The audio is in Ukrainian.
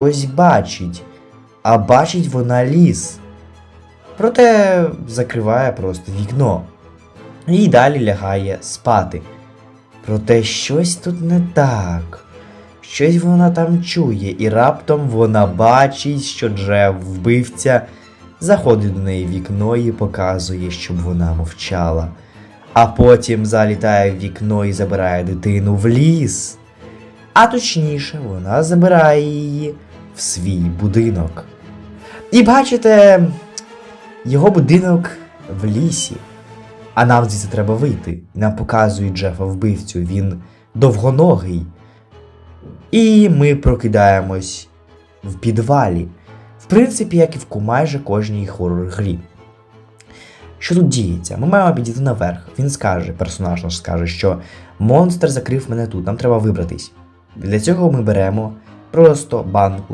ось бачить, а бачить вона ліс. Проте закриває просто вікно. І далі лягає спати. Проте щось тут не так. Щось вона там чує, і раптом вона бачить, що Джеф вбивця заходить до неї вікно і показує, щоб вона мовчала. А потім залітає в вікно і забирає дитину в ліс. А точніше, вона забирає її в свій будинок. І бачите, його будинок в лісі. А нам звідси треба вийти. Нам показують Джефа вбивцю, він довгоногий. І ми прокидаємось в підвалі. В принципі, як і в майже кожній хоррор грі. Що тут діється? Ми маємо підійти наверх. Він скаже, персонаж наш скаже, що монстр закрив мене тут, нам треба вибратись. Для цього ми беремо просто банку